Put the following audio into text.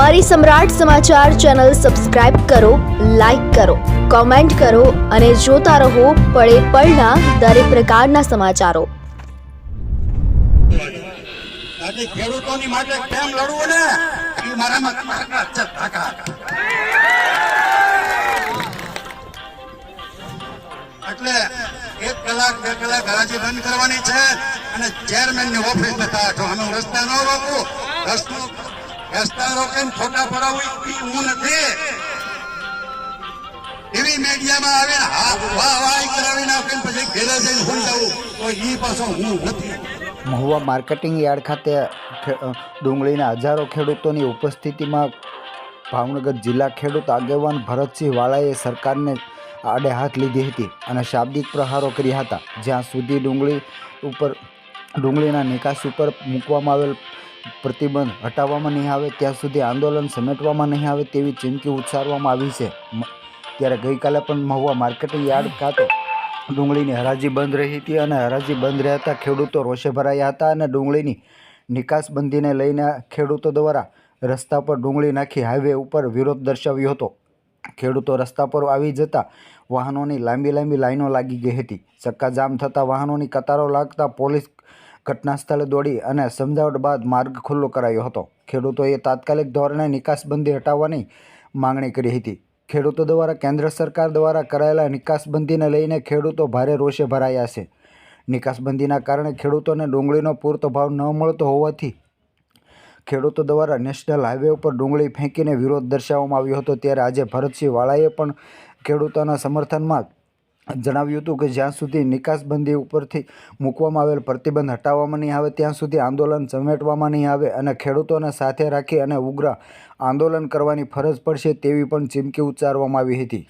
અમારી Samrat Samachar channel subscribe કરો, like કરો, કોમેન્ટ કરો અને જોતા રહો પળે પળના દરેક પ્રકારના સમાચારો. એટલે એક કલાક, બે કલાક હરાજી બંધ કરવાની છે અને ચેરમેનની ઓફિસ અમે રસ્તા ન રોકું. રસ્તો મહુવા માર્કેટિંગ યાર્ડ ખાતે ડુંગળીના હજારો ખેડૂતોની ઉપસ્થિતિમાં ભાવનગર જિલ્લા ખેડૂત આગેવાન ભરતસિંહ વાળાએ સરકારને આડે હાથ લીધી હતી અને શાબ્દિક પ્રહારો કર્યા હતા. જ્યાં સુધી ડુંગળી ઉપર ડુંગળીના નિકાસ ઉપર મૂકવામાં આવેલ પ્રતિબંધ હટાવવામાં નહીં આવે, ત્યાં સુધી આંદોલન સમેટવામાં નહીં આવે તેવી ચીમકી ઉચ્ચારવામાં આવી છે. ત્યારે ગઈકાલે પણ મહુવા માર્કેટિંગ યાર્ડ ખાતે ડુંગળીની હરાજી બંધ રહી હતી અને હરાજી બંધ રહેતા ખેડૂતો રોષે ભરાયા હતા અને ડુંગળીની નિકાસબંધીને લઈને ખેડૂતો દ્વારા રસ્તા પર ડુંગળી નાખી હાઈવે ઉપર વિરોધ દર્શાવ્યો હતો. ખેડૂતો રસ્તા પર આવી જતા વાહનોની લાંબી લાંબી લાઈનો લાગી ગઈ હતી. ચક્કાજામ થતાં વાહનોની કતારો લાગતા પોલીસ ઘટના સ્થળે દોડી અને સમજાવટ બાદ માર્ગ ખુલ્લો કરાયો હતો. ખેડૂતોએ તાત્કાલિક ધોરણે નિકાસબંધી હટાવવાની માંગણી કરી હતી. ખેડૂતો દ્વારા કેન્દ્ર સરકાર દ્વારા કરાયેલા નિકાસબંધીને લઈને ખેડૂતો ભારે રોષે ભરાયા છે. નિકાસબંધીના કારણે ખેડૂતોને ડુંગળીનો પૂરતો ભાવ ન મળતો હોવાથી ખેડૂતો દ્વારા નેશનલ હાઈવે ઉપર ડુંગળી ફેંકીને વિરોધ દર્શાવવામાં આવ્યો હતો. ત્યારે આજે ભરતસિંહ વાળાએ પણ ખેડૂતોના સમર્થનમાં જણાવ્યું હતું કે જ્યાં સુધી નિકાસબંધી ઉપરથી મૂકવામાં આવેલ પ્રતિબંધ હટાવવામાં નહીં આવે, ત્યાં સુધી આંદોલન સમેટવામાં નહીં આવે અને ખેડૂતોને સાથે રાખી અને ઉગ્ર આંદોલન કરવાની ફરજ પડશે તેવી પણ ચીમકી ઉચ્ચારવામાં આવી હતી.